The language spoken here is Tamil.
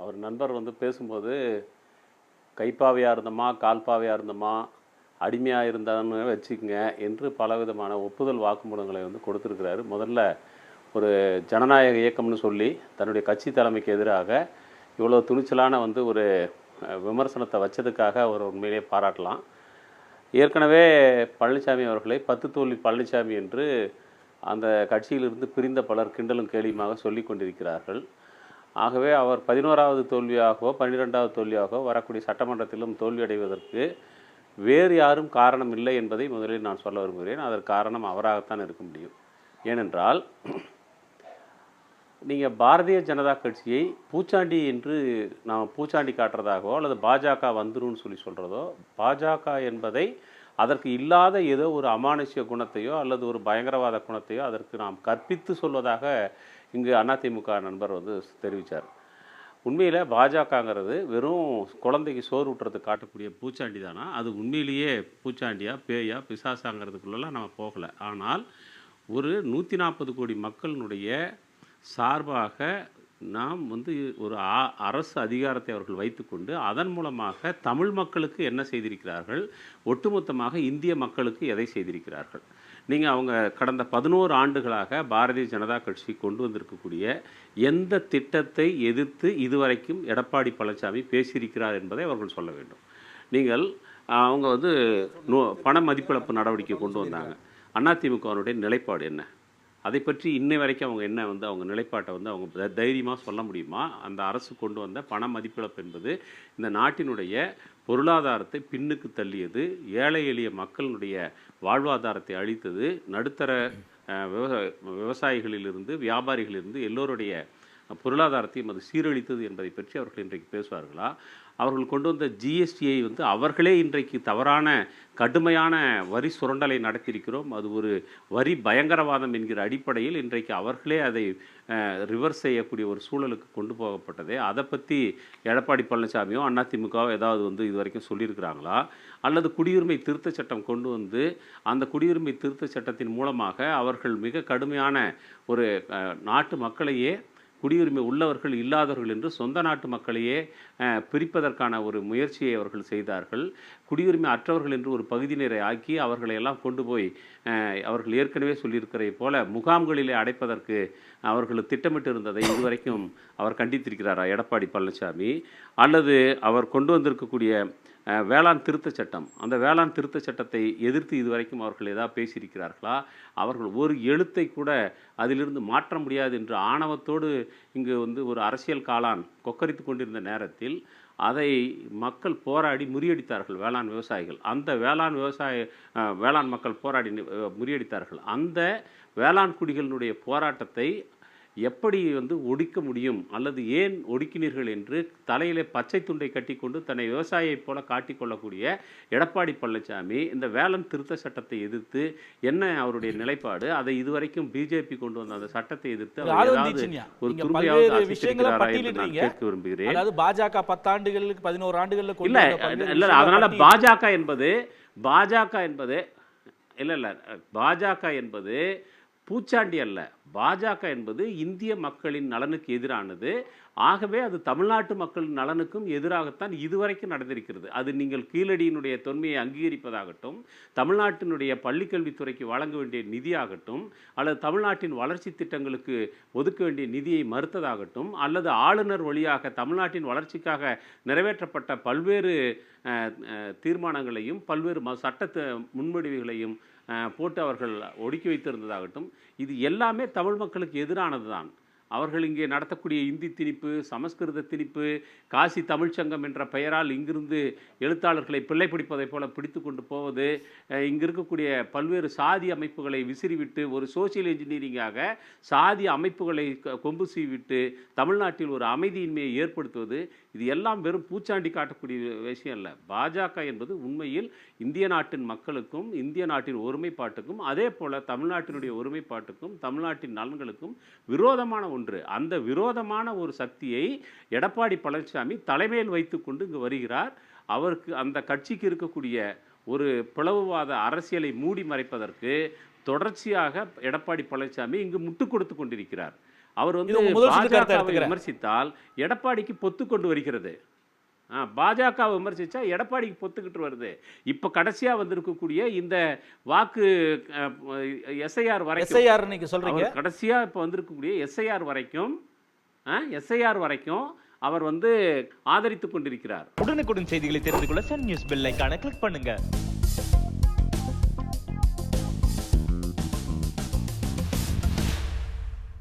அவர் நண்பர் வந்து பேசும்போது கைப்பாவையாக இருந்தோமா கால்பாவையாக இருந்தோமா அடிமையாக இருந்தான்னு வச்சுக்கோங்க என்று பலவிதமான ஒப்புதல் வாக்குமூலங்களை வந்து கொடுத்துருக்கிறாரு. முதல்ல ஒரு ஜனநாயக இயக்கம்னு சொல்லி தன்னுடைய கட்சி தலைமைக்கு எதிராக இவ்வளோ துணிச்சலான வந்து ஒரு விமர்சனத்தை வச்சதுக்காக அவர் உண்மையிலே பாராட்டலாம். ஏற்கனவே பழனிசாமி அவர்களை பத்து தோல்வி பழனிசாமி என்று அந்த கட்சியிலிருந்து பிரிந்த பலர் கிண்டலும் கேலியுமாக சொல்லி கொண்டிருக்கிறார்கள். ஆகவே அவர் பதினோராவது தோல்வியாகவோ பன்னிரெண்டாவது தோல்வியாகவோ வரக்கூடிய சட்டமன்றத்திலும் தோல்வியடைவதற்கு வேறு யாரும் காரணம் இல்லை என்பதை முதலில் நான் சொல்ல விரும்புகிறேன். அதற்கு காரணம் அவராகத்தான் இருக்க முடியும். ஏனென்றால் நீங்கள் பாரதிய ஜனதா கட்சியை பூச்சாண்டி என்று நாம் பூச்சாண்டி காட்டுறதாகவோ அல்லது பாஜக வந்துரும்னு சொல்லி சொல்கிறதோ பாஜக என்பதை அதற்கு இல்லாத ஏதோ ஒரு அமானுஷ்ய குணத்தையோ அல்லது ஒரு பயங்கரவாத குணத்தையோ அதற்கு நாம் கற்பித்து சொல்வதாக இங்கு அதிமுக நண்பர் வந்து தெரிவித்தார் உண்மையில் பாஜகங்கிறது வெறும் குழந்தைக்கு சோறு ஊட்டுறதுக்கு காட்டக்கூடிய பூச்சாண்டி தானா? அது உண்மையிலேயே பூச்சாண்டியா பேயா பிசாசாங்கிறதுக்குள்ளெல்லாம் நம்ம போகலை. ஆனால் ஒரு நூற்றி நாற்பது கோடி மக்களினுடைய சார்பாக நாம் வந்து ஒரு அரசு அதிகாரத்தை அவர்கள் வைத்துக்கொண்டு அதன் மூலமாக தமிழ் மக்களுக்கு என்ன செய்திருக்கிறார்கள்? ஒட்டுமொத்தமாக இந்திய மக்களுக்கு எதை செய்திருக்கிறார்கள்? நீங்கள் அவங்க கடந்த பதினோரு ஆண்டுகளாக பாரதிய ஜனதா கட்சி கொண்டு வந்திருக்கக்கூடிய எந்த திட்டத்தை எதிர்த்து இதுவரைக்கும் எடப்பாடி பழனிசாமி பேசியிருக்கிறார் என்பதை அவர்கள் சொல்ல வேண்டும். நீங்கள் அவங்க வந்து நோ பண மதிப்பிழப்பு நடவடிக்கை கொண்டு வந்தாங்க. அதிமுகவினுடைய நிலைப்பாடு என்ன? அதை பற்றி இன்னை வரைக்கும் அவங்க என்ன வந்து அவங்க நிலைப்பாட்டை வந்து அவங்க த- சொல்ல முடியுமா? அந்த அரசு கொண்டு வந்த பண மதிப்பிழப்பு என்பது இந்த நாட்டினுடைய பொருளாதாரத்தை பின்னுக்கு தள்ளியது ஏழை எளிய மக்களினுடைய வாழ்வாதாரத்தை அழித்தது நடுத்தர விவசாய விவசாயிகளிலிருந்து வியாபாரிகளிலிருந்து எல்லோருடைய பொருளாதாரத்தையும் அது சீரழித்தது என்பதை பற்றி அவர்கள் இன்றைக்கு பேசுவார்களா? அவர்கள் கொண்டு வந்த ஜிஎஸ்டியை வந்து அவர்களே இன்றைக்கு தவறான கடுமையான வரி சுரண்டலை நடத்தியிருக்கிறோம். அது ஒரு வரி பயங்கரவாதம் என்கிற அடிப்படையில் இன்றைக்கு அவர்களே அதை ரிவர்ஸ் செய்யக்கூடிய ஒரு சூழலுக்கு கொண்டு போகப்பட்டதே. அதை பற்றி எடப்பாடி பழனிசாமியோ அதிமுகவோ ஏதாவது வந்து இது வரைக்கும் சொல்லியிருக்கிறாங்களா? அல்லது குடியுரிமை திருத்தச் சட்டம் கொண்டு வந்து அந்த குடியுரிமை திருத்தச் சட்டத்தின் மூலமாக அவர்கள் மிக கடுமையான ஒரு நாட்டு மக்களையே குடியுரிமை உள்ளவர்கள் இல்லாதவர்கள் என்று சொந்த நாட்டு மக்களையே பிரிப்பதற்கான ஒரு முயற்சியை அவர்கள் செய்தார்கள். குடியுரிமை அற்றவர்கள் என்று ஒரு பகுதியினரை ஆக்கி அவர்களை எல்லாம் கொண்டு போய் அவர்கள் ஏற்கனவே சொல்லியிருக்கிறதை போல முகாம்களிலே அடைப்பதற்கு அவர்கள் திட்டமிட்டு இருந்ததை இதுவரைக்கும் அவர் கண்டித்திருக்கிறாரா? எடப்பாடி பழனிசாமி. அல்லது அவர் கொண்டு வந்திருக்கக்கூடிய வேளாண் திருத்தச் சட்டம். அந்த வேளாண் திருத்தச் சட்டத்தை எதிர்த்து இதுவரைக்கும் அவர்கள் ஏதாவது பேசியிருக்கிறார்களா? அவர்கள் ஒரு எழுத்தை கூட அதிலிருந்து மாற்ற முடியாது என்று ஆணவத்தோடு இங்கு வந்து ஒரு அரசியல் காளான் கொக்கரித்து கொண்டிருந்த நேரத்தில் அதை மக்கள் போராடி முறியடித்தார்கள் வேளாண் விவசாயிகள். அந்த வேளாண் விவசாய வேளாண் மக்கள் போராடி முறியடித்தார்கள். அந்த வேளாண் குடிகளினுடைய போராட்டத்தை எப்படி வந்து ஒடுக்க முடியும்? அல்லது ஏன் ஒடுக்கினீர்கள் என்று தலையிலே பச்சை துண்டை கட்டிக்கொண்டு தன்னை விவசாயியைப் போல காட்டிக்கொள்ளக்கூடிய எடப்பாடி பழனிசாமி இந்த வேளாண் திருத்த சட்டத்தை எதிர்த்து என்ன அவருடைய நிலைப்பாடு? அதை இதுவரைக்கும் பிஜேபி கொண்டு வந்த அந்த சட்டத்தை எதிர்த்து ஒரு. கேட்க விரும்புகிறேன். பாஜக பத்தாண்டுகளுக்கு பதினோரு ஆண்டுகள்ல கொண்டு இல்ல இல்ல அதனால பாஜக என்பது பாஜக என்பது இல்ல இல்ல பாஜக என்பது பூச்சாண்டி அல்ல. பாஜக என்பது இந்திய மக்களின் நலனுக்கு எதிரானது. ஆகவே அது தமிழ்நாட்டு மக்களின் நலனுக்கும் எதிராகத்தான் இதுவரைக்கும் நடந்திருக்கிறது. அது நீங்கள் கீழடியினுடைய தொன்மையை அங்கீகரிப்பதாகட்டும் தமிழ்நாட்டினுடைய பள்ளிக்கல்வித்துறைக்கு வழங்க வேண்டிய நிதியாகட்டும் அல்லது தமிழ்நாட்டின் வளர்ச்சி திட்டங்களுக்கு ஒதுக்க வேண்டிய நிதியை மறுத்ததாகட்டும் அல்லது ஆளுநர் வழியாக தமிழ்நாட்டின் வளர்ச்சிக்காக நிறைவேற்றப்பட்ட பல்வேறு தீர்மானங்களையும் பல்வேறு சட்டத்தை சட்ட முன்வடிவுகளையும் போட்டு அவர்கள் ஒடுக்கி வைத்திருந்ததாகட்டும் இது எல்லாமே தமிழ் மக்களுக்கு எதிரானது தான் அவர்கள் இங்கே நடத்தக்கூடிய இந்தி திணிப்பு சமஸ்கிருத திணிப்பு காசி தமிழ்ச்சங்கம் என்ற பெயரால் இங்கிருந்து எழுத்தாளர்களை பிள்ளை பிடிப்பதைப் போல பிடித்து கொண்டு போவது அஹ், இங்கு இருக்கக்கூடிய பல்வேறு சாதி அமைப்புகளை விசிறிவிட்டு ஒரு சோசியல் இன்ஜினியரிங்காக சாதி அமைப்புகளை கொம்பு சீவிட்டு தமிழ்நாட்டில் ஒரு அமைதியின்மையை ஏற்படுத்துவது இது எல்லாம் வெறும் பூச்சாண்டி காட்டக்கூடிய விஷயம் இல்லை பாஜக என்பது உண்மையில் இந்திய நாட்டின் மக்களுக்கும் இந்திய நாட்டின் ஒருமைப்பாட்டுக்கும் அதே போல் தமிழ்நாட்டினுடைய ஒருமைப்பாட்டுக்கும் தமிழ்நாட்டின் நலன்களுக்கும் விரோதமான ஒன்று. அந்த விரோதமான ஒரு சக்தியை எடப்பாடி பழனிசாமி தலைமையில் வைத்துக்கொண்டு இங்கு வருகிறார். அவருக்கு அந்த கட்சிக்கு இருக்கக்கூடிய ஒரு பிளவுவாத அரசியலை மூடி மறைப்பதற்கு தொடர்ச்சியாக எடப்பாடி பழனிசாமி இங்கு முட்டுக் கொடுத்து கொண்டிருக்கிறார். அவர் வந்து பாஜகவை. விமர்சித்தால் எடப்பாடிக்கு பொத்து கொண்டு வருகிறது. ஆ, பாஜக விமர்சிச்சா எடப்பாடிக்கு பொத்துக்கிட்டு வருது. இப்போ கடைசியா வந்திருக்கக்கூடிய இந்த வாக்கு எஸ்ஐஆர் வரைக்கும் எஸ்ஐஆர் நீங்க சொல்றீங்க? அவர் கடைசியா இப்போ வந்திருக்கக்கூடிய எஸ்ஐஆர் வரைக்கும் எஸ்ஐஆர் வரைக்கும் அவர் வந்து ஆதரித்து கொண்டிருக்கிறார். உடனுக்குடன் செய்திகளை தெரிந்து கொள்ள சன் நியூஸ் பெல் ஐகானை கிளிக் பண்ணுங்க.